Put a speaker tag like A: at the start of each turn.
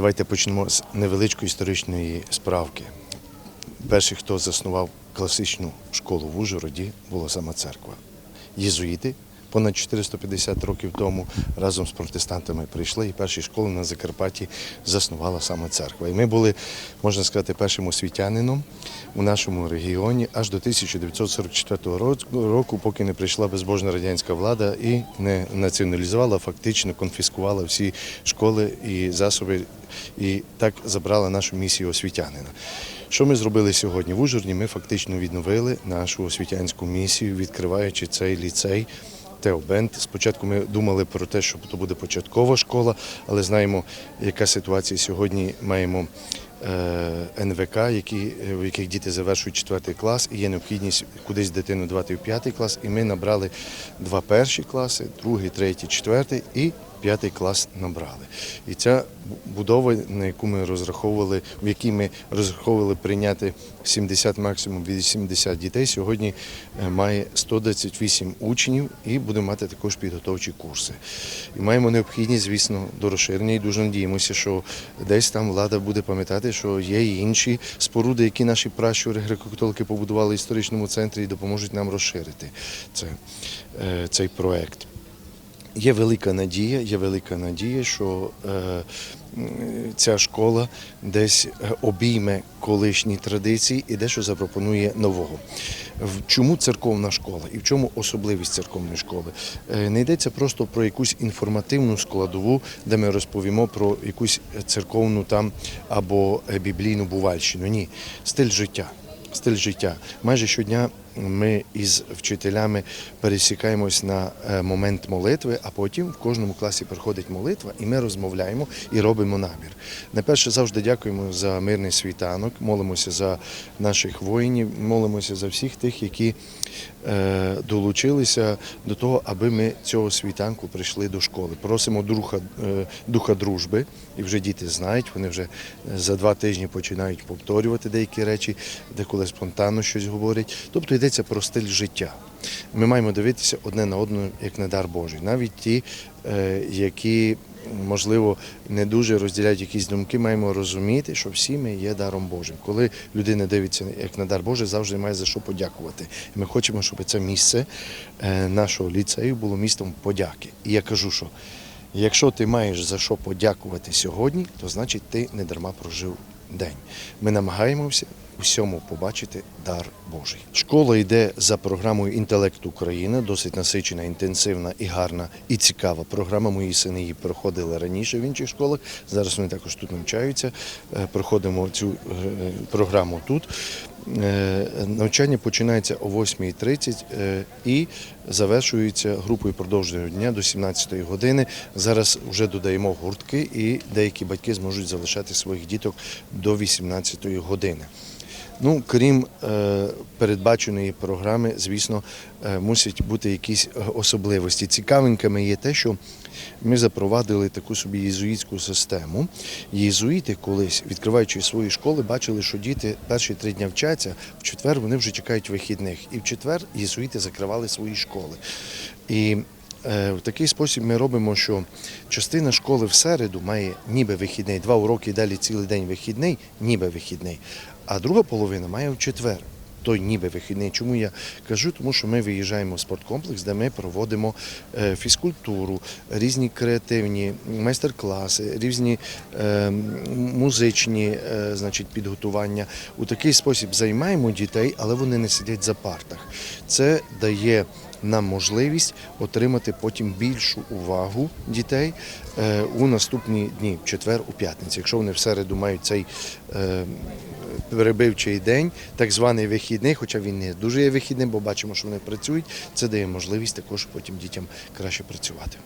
A: Давайте почнемо з невеличкої історичної справки. Перший, хто заснував класичну школу в Ужгороді, була сама церква. Єзуїти понад 450 років тому разом з протестантами прийшли і перші школи на Закарпатті заснувала саме церква. І ми були, можна сказати, першим освітянином у нашому регіоні аж до 1944 року, поки не прийшла безбожна радянська влада і не націоналізувала, фактично конфіскувала всі школи і засоби, і так забрала нашу місію освітянина. Що ми зробили сьогодні? В Ужгороді ми фактично відновили нашу освітянську місію, відкриваючи цей ліцей. Теобент. Спочатку ми думали про те, що то буде початкова школа, але знаємо, яка ситуація сьогодні. Маємо е, НВК, які, в яких діти завершують четвертий клас, і є необхідність кудись дитину давати в п'ятий клас. І ми набрали два перші класи, другий, третій, четвертий і п'ятий клас набрали. І ця будова, на яку ми розраховували, в якій ми розраховували прийняти 70, максимум 80 дітей, сьогодні е, має 128 учнів і буде мати також підготовчі курси. І маємо необхідність, звісно, до розширення і дуже надіємося, що десь там влада буде пам'ятати, що є і інші споруди, які наші пращури греко-католики побудували в історичному центрі і допоможуть нам розширити це, е, цей проект. Є велика надія, є велика надія, що е, ця школа десь е, обійме колишні традиції і дещо запропонує нового. В чому церковна школа і в чому особливість церковної школи? Е, Не йдеться просто про якусь інформативну складову, де ми розповімо про якусь церковну там або біблійну бувальщину. Ні, стиль життя. Стиль життя. Майже щодня ми із вчителями пересікаємось на е, момент молитви, а потім в кожному класі приходить молитва, і ми розмовляємо і робимо намір. Найперше завжди дякуємо за мирний світанок, молимося за наших воїнів, молимося за всіх тих, які е, долучилися до того, аби ми цього світанку прийшли до школи. Просимо духа, е, духа дружби, і вже діти знають, вони вже за два тижні починають повторювати деякі речі, деколи спонтанно щось говорять. Тобто йдеться про стиль життя. Ми маємо дивитися одне на одного як на дар Божий. Навіть ті, е, які можливо не дуже розділяють якісь думки, маємо розуміти, що всі ми є даром Божим. Коли людина дивиться як на дар Божий, завжди має за що подякувати. Ми хочемо, щоб це місце е, нашого ліцею було містом подяки. І я кажу, що якщо ти маєш за що подякувати сьогодні, то значить ти не дарма прожив день. Ми намагаємося усьому побачити дар Божий. Школа йде за програмою Інтелект Україна, досить насичена, інтенсивна і гарна і цікава програма. Мої сини її проходили раніше в інших школах. Зараз вони також тут навчаються. Е, Проходимо цю е, програму тут. Е, Навчання починається о 8.30 е, і завершується групою продовження дня до 17 години. Зараз вже додаємо гуртки, і деякі батьки зможуть залишати своїх діток до 18 години. Ну, крім е, передбаченої програми, звісно, е, мусять бути якісь е, особливості. Цікавенькими є те, що ми запровадили таку собі єзуїтську систему. Єзуїти колись, відкриваючи свої школи, бачили, що діти перші три дні вчаться, в четвер вони вже чекають вихідних. І в четвер єзуїти закривали свої школи. І В такий спосіб ми робимо, що частина школи в середу має ніби вихідний, два уроки далі цілий день вихідний, ніби вихідний, а друга половина має в четвер. Той ніби вихідний. Чому я кажу? Тому що ми виїжджаємо в спорткомплекс, де ми проводимо е, фізкультуру, різні креативні майстер-класи, різні е, музичні е, значить, підготування. У такий спосіб займаємо дітей, але вони не сидять за партах. Це дає нам можливість отримати потім більшу увагу дітей е, у наступні дні, в четвер, у п'ятницю. Якщо вони в середу мають цей е, перебивчий день, так званий вихідний, хоча він не дуже є вихідним, бо бачимо, що вони працюють, це дає можливість також потім дітям краще працювати.